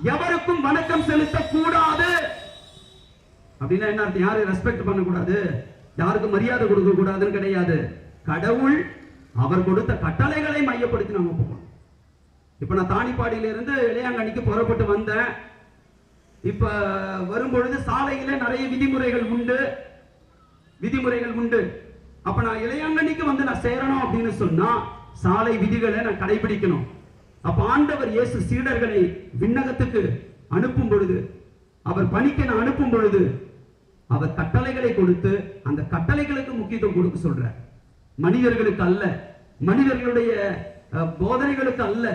எவருக்கும் வணக்கம் செலுத்த கூடாது அப்படின்னா என்ன அர்த்தம்? யாரும் ரெஸ்பெக்ட் பண்ணக்கூடாது. யாருக்கும் மரியாதை கொடுக்க கூடாதுன்னு கிடையாது. கடவுள் அவர் கொடுத்த கட்டளைகளை மையப்படுத்தி நாம போகணும். இப்ப நான் தானிப்பாடியில இருந்து இளையாங்கண்ணிக்கு புறப்பட்டு வந்தேன். இப்ப வரும்பொழுது சாலையில நிறைய விதிமுறைகள் உண்டு. விதிமுறைகள் உண்டு. அப்ப நான் இளையாங்கண்ணிக்கு வந்து நான் சேரணும் அப்படின்னு சொன்னா சாலை விதிகளை நான் கடைபிடிக்கணும். அப்ப ஆண்டவர் இயேசு சீடர்களை விண்ணகத்துக்கு அனுப்பும் பொழுது அவர் பணிக்கு நான் அனுப்பும் பொழுது அவர் கட்டளைகளை கொடுத்து அந்த கட்டளைகளுக்கு முக்கியத்துவம் கொடுக்க சொல்றார். மனிதர்களுக்கு அல்ல மனிதர்களுடைய போதனைகளுக்கு அல்ல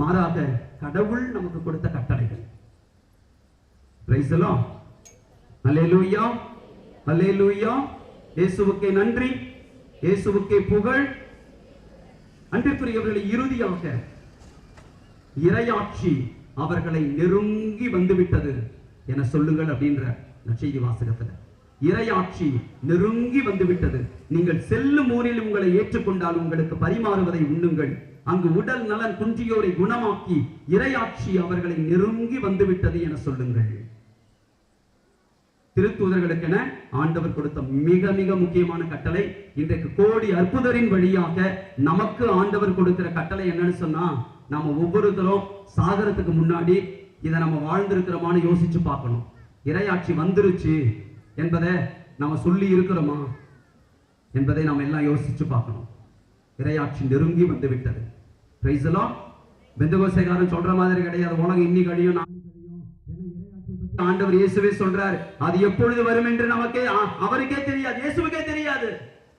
மாறாக கடவுள் நமக்கு கொடுத்த கட்டளைகள். பிரைஸ் அல்லேலூயா அல்லேலூயா இயேசுவுக்கே நன்றி. இயேசுவுக்கே புகழ். அன்பிற்குரியவர்களை இறுதியாக இரையாட்சி அவர்களை நெருங்கி வந்துவிட்டது என சொல்லுங்கள் அப்படின்ற நச்செய்தி வாசகத்துல. இரையாட்சி நெருங்கி வந்துவிட்டது. நீங்கள் செல்லும் ஊரில் உங்களை ஏற்றுக்கொண்டால் உங்களுக்கு பரிமாறுவதை உண்ணுங்கள். அங்கு உடல் நலன் குன்றியோரை குணமாக்கி இரையாட்சி அவர்களை நெருங்கி வந்துவிட்டது என சொல்லுங்கள். திருத்தூதர்களுக்கென ஆண்டவர் கொடுத்த மிக மிக முக்கியமான கட்டளை இன்றைக்கு கோடி அற்புதரின் வழியாக நமக்கு ஆண்டவர் கொடுக்கிற கட்டளை என்னன்னு சொன்னா நம்ம ஒவ்வொருத்தரும் சாகரத்துக்கு முன்னாடி இதை நம்ம வாழ்ந்திருக்கிறோமான்னு யோசிச்சு பார்க்கணும். இரையாட்சி வந்துருச்சு என்பதை நாம சொல்லி இருக்கிறோமா என்பதை நாம் எல்லாம் யோசிச்சு பார்க்கணும். இரையாட்சி நெருங்கி வந்து விட்டது பிரைஸ் எல்லாம் பெந்தகோசைக்காரன் சொல்ற மாதிரி கிடையாது. உலகம் இன்னி கழியும் நாளை ஆண்டவர் இயேசுவே சொல்றாரு. அது எப்பொழுது வரும் என்று நமக்கே அவருக்கே தெரியாது. இயேசுவுக்கே தெரியாது.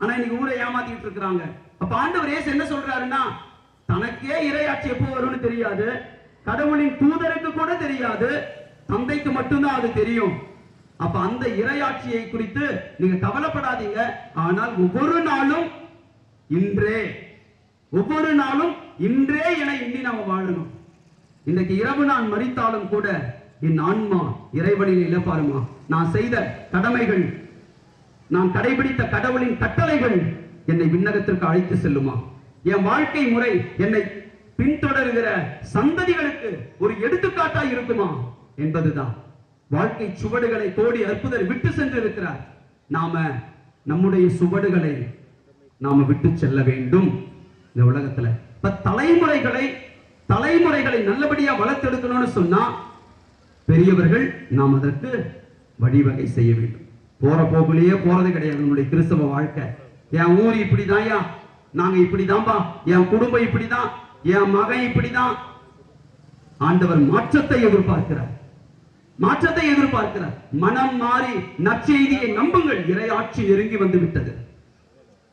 ஆனா இன்னைக்கு ஊரை ஏமாத்திட்டு இருக்கிறாங்க. அப்ப ஆண்டவர் இயேசு என்ன சொல்றாருன்னா தனக்கே இறையாட்சி எப்போ வரும்னு தெரியாது. கடவுளின் தூதருக்கு கூட தெரியாது. தந்தைக்கு மட்டும்தான் அது தெரியும். அப்ப அந்த இரையாட்சியை குறித்து நீங்க கவலைப்படாதீங்க. ஆனால் ஒவ்வொரு நாளும் இன்றே ஒவ்வொரு நாளும் இன்றே என எண்ணி நாம வாழணும். இன்றைக்கு இரவு நான் மறித்தாலும் கூட என் ஆன்மா இறைவனில் இழப்பாருமா நான் செய்த கடமைகள் நான் கடைபிடித்த கடவுளின் கட்டளைகள் என்னை விண்ணகத்திற்கு அழைத்து செல்லுமா? என் வாழ்க்கை முறை என்னை பின்தொடர்கிற சந்ததிகளுக்கு ஒரு எடுத்துக்காட்டா இருக்குமா என்பதுதான். வாழ்க்கை சுவடுகளை கோடி அற்புதர் விட்டு சென்று இருக்கிறார் நாம நம்முடைய சுவடுகளை நாம விட்டு செல்ல வேண்டும். இந்த உலகத்துல இப்ப தலைமுறைகளை தலைமுறைகளை நல்லபடியா வளர்த்தெடுக்கணும்னு சொன்னா பெரியவர்கள் நாம் அதற்கு வழிவகை செய்ய வேண்டும். போற போக்குலயே போறது கிடையாது. நம்முடைய கிறிஸ்தவ வாழ்க்கை. என் ஊர் இப்படிதான்யா. நாங்க இப்படிதான்பா என் குடும்பம் இப்படிதான் என் மகன் இப்படிதான். ஆண்டவர் மாற்றத்தை எதிர்பார்க்கிறார். மாற்றத்தை எதிர்பார்க்கிறார். மனம் மாறி நற்செய்தியை நம்புங்கள். இறையாட்சி நெருங்கி வந்து விட்டது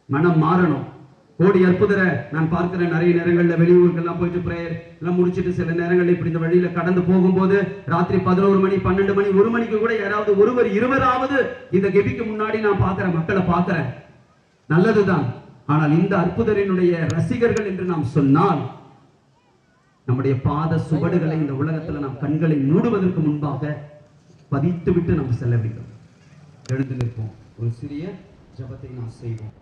மனம் மாறணும். கோடி அற்புதரை நான் பார்க்கிறேன். நிறைய நேரங்களில் வெளியூருக்கெல்லாம் போயிட்டு பிரேயர் எல்லாம் முடிச்சிட்டு சில நேரங்களில் இப்படி இந்த வழியில கடந்து போகும்போது ராத்திரி பதினோரு மணி பன்னெண்டு மணி ஒரு மணிக்கு கூட யாராவது ஒருவர் இருவராவது இந்த கெபிக்கு முன்னாடி நான் பார்க்கிறேன். மக்களை பார்க்கிறேன். நல்லதுதான். ஆனால் இந்த அற்புதரினுடைய ரசிகர்கள் என்று நாம் சொன்னால் நம்முடைய பாத சுவடுகளை இந்த உலகத்துல நாம் கண்களை மூடுவதற்கு முன்பாக பதித்து விட்டு நாம் செல்ல வேண்டும். எழுந்து நிற்போம். ஒரு சிறிய ஜபத்தை நாம் செய்வோம்.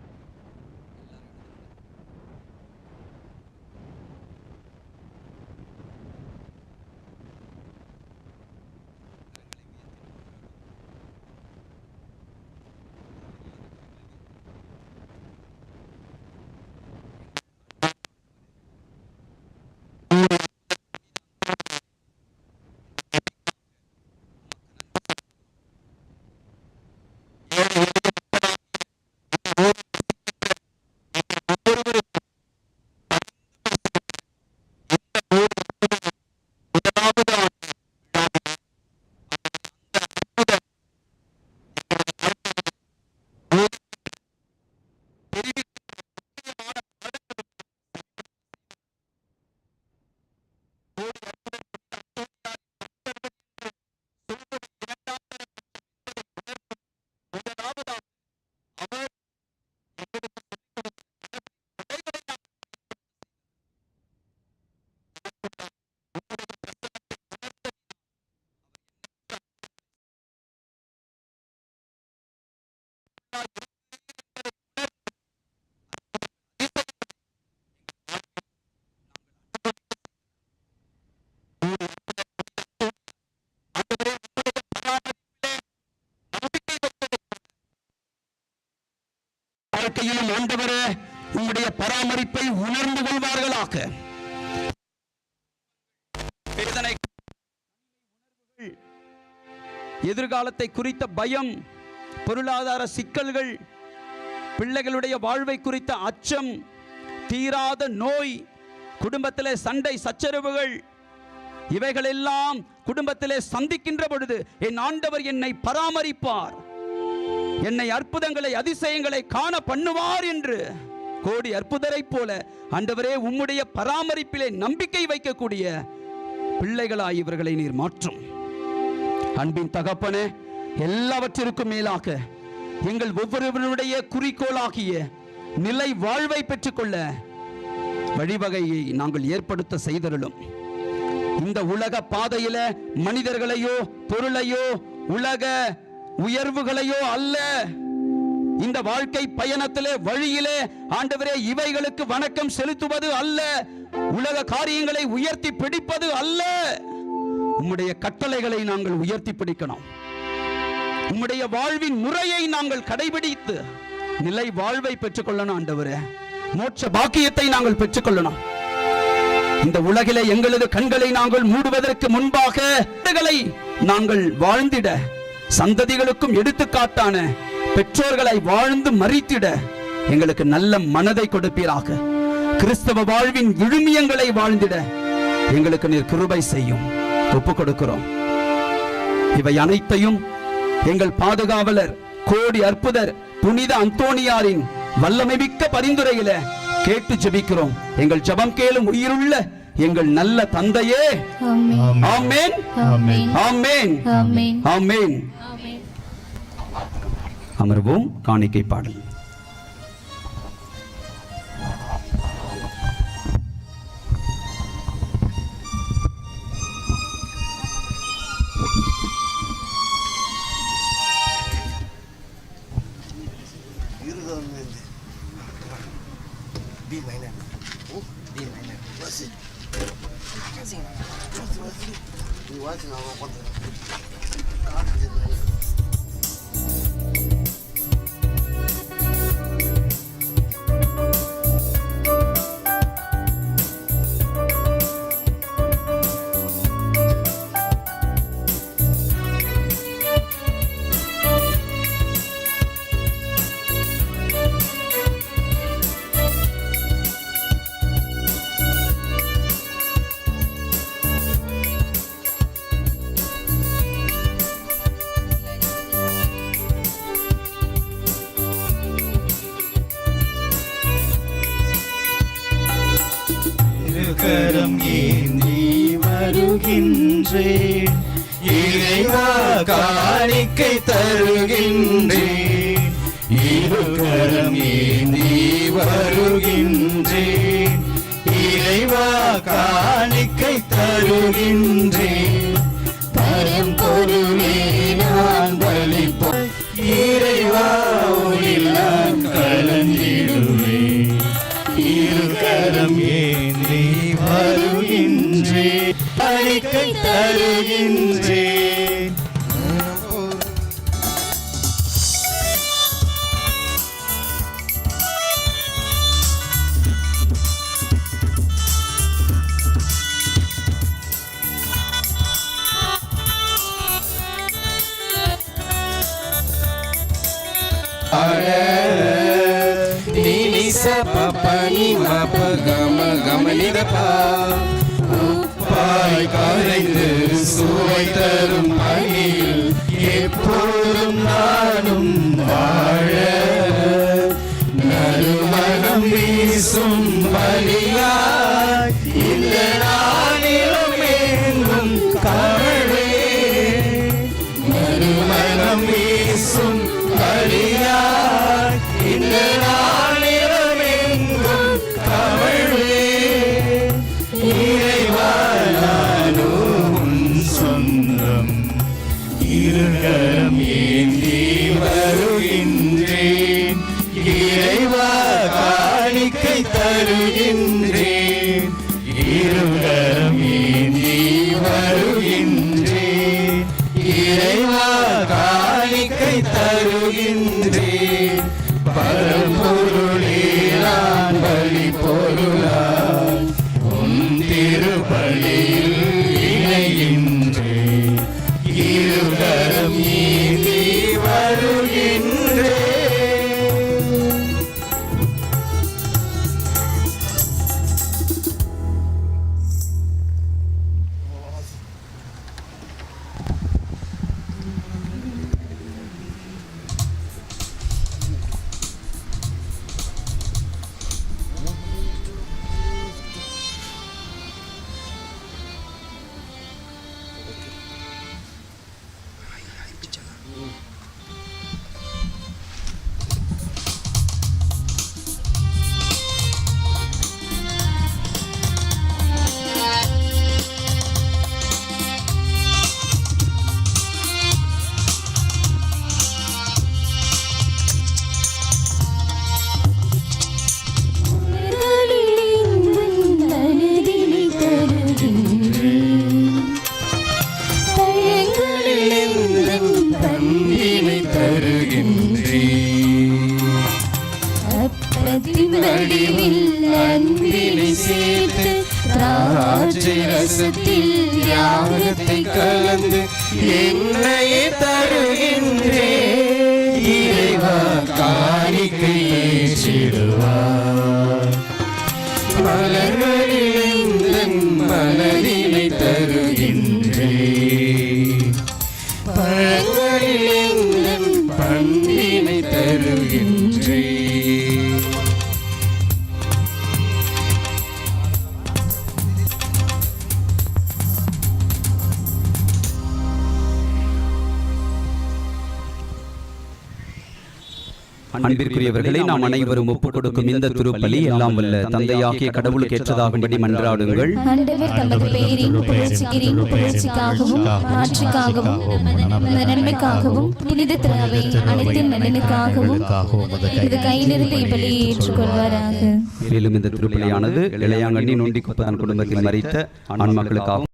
வாழ்க்கையிலும் ஆண்டவரே உங்களுடைய பராமரிப்பை உணர்ந்து கொள்வார்களாக. எதிர்காலத்தை குறித்த பயம் பொருளாதார சிக்கல்கள் பிள்ளைகளுடைய வாழ்வை குறித்த அச்சம் தீராத நோய் குடும்பத்திலே சண்டை சச்சரவுகள் இவைகளெல்லாம் குடும்பத்திலே சந்திக்கின்ற பொழுது என் ஆண்டவர் என்னை பராமரிப்பார். என்னை அற்புதங்களை அதிசயங்களை காண பண்ணுவார் என்று கோடி அற்புதரைப் போல ஆண்டவரே உம்முடைய பராமரிப்பிலே நம்பிக்கை வைக்கக்கூடிய பிள்ளைகளாய் இவர்களை நீர் மாற்றும். அன்பின் தகப்பனே எல்லாவற்றிற்கும் மேலாக எங்கள் ஒவ்வொருவனுடைய குறிக்கோளாகிய நிலை வாழ்வை பெற்றுக்கொள்ள வழிவகையை நாங்கள் ஏற்படுத்த செய்தருளும். இந்த உலக பாதையில மனிதர்களையோ பொருளையோ உலக உயர்வுகளையோ அல்ல. இந்த வாழ்க்கை பயணத்திலே வழியிலே ஆண்டவரே இவைகளுக்கு வணக்கம் செலுத்துவது அல்ல. உலக காரியங்களை உயர்த்தி பிடிப்பது அல்ல. உம்முடைய கட்டளைகளை நாங்கள் உயர்த்தி பிடிக்கணும். உம்முடைய வாழ்வின் முறையை நாங்கள் கடைபிடித்து நிலை வாழ்வை பெற்றுக்கொள்ளணும் ஆண்டவரே. மோட்ச பாக்கியத்தை நாங்கள் பெற்றுக்கொள்ளணும். இந்த உலகிலே எங்களது கண்களை நாங்கள் மூடுவதற்கு முன்பாக நாங்கள் வாழ்ந்திட சந்ததிகளுக்கும் எடுத்துக்காட்டான பெற்றோர்களை வாழ்ந்து மறித்திட எங்களுக்கு நல்ல மனதை கொடுப்பீராக. கிறிஸ்தவ வாழ்வின் விழுமியங்களை வாழ்ந்திட எங்களுக்கு நீர் கிருபை செய்யும். ஒப்பு கொடுக்கிறோம். இவை அனைத்தையும் எங்கள் பாதுகாவலர் கோடி அற்புதர் புனித அந்தோணியாரின் வல்லமைமிக்க பரிந்துரையில கேட்டு ஜெபிக்கிறோம். எங்கள் ஜெபம் கேளும் உயிருள்ள எங்கள் நல்ல தந்தையே. ஆமென். ஆமென். ஆமென். ஆமென். அமர்வோம் காணிக்கை பாடல். கரம் ஏந்தி வருகின்றே இறைவா காணிக்கை தருகின்றே இரு கரம் ஏந்தி வருகின்றே இறைவா காணிக்கை தருகின்றே பனி மப கம கமனிதபா உப்பாய் கரைந்து சுவை தரும் பணியில் எப்போதும் நானும் வாழ நறுமணம் வீசும் பலியாய் இருகரம் ஏந்தி வருகின்றேன் இறைவா காணிக்கை தருகின்றேன். இருகரம் ஏந்தி வருகின்றேன் இறைவா காணிக்கை தருகின்றேன் பரம்பொருளே நான் பலி பொருளா உன் திருப்பள்ளியில் தியாகத்தை கலந்து என்னை தருகின்றே. இறைவா காணிக்கை ஏற்றிடுவார். மலர்களில் அன்பிற்குரியவர்களே நாம் அனைவரும் ஒப்புக் கொடுக்கும் இந்த திருப்பலி எல்லாம் வல்ல தந்தையாகிய கடவுளுக்கு ஏற்றதாகும்படி மன்றாடுங்கள். நன்மைக்காகவும் புனித திராவை அனைத்தின் நலனுக்காகவும் இது ஏற்றுக்கொள்வாராக. மேலும் இந்த திருப்பலியானது இளையாங்கண்ணி நொண்டி குப்பதான் குடும்பத்தில் மறித்த ஆண்மக்களுக்காகவும் ஆண்டவர்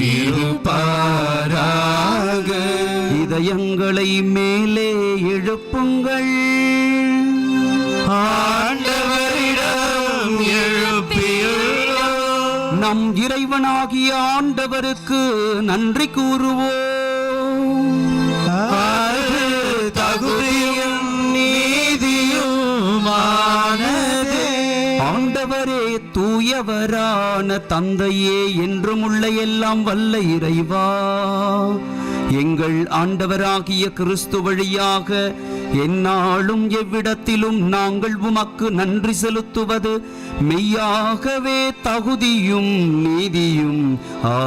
இருப்பாராக. இதயங்களை மேலே எழுப்புங்கள். ஆண்டவரிடம் எழுப்பியுள்ளோம். நம் இறைவனாகிய ஆண்டவருக்கு நன்றி கூறுவோம். தூயவரான தந்தையே என்றும் உள்ள எல்லாம் வல்ல இறைவா. எங்கள் ஆண்டவராகிய கிறிஸ்து வழியாக எந்நாளும் எவ்விடத்திலும் நாங்கள் உமக்கு நன்றி செலுத்துவது மெய்யாகவே தகுதியும் நீதியும் ஆ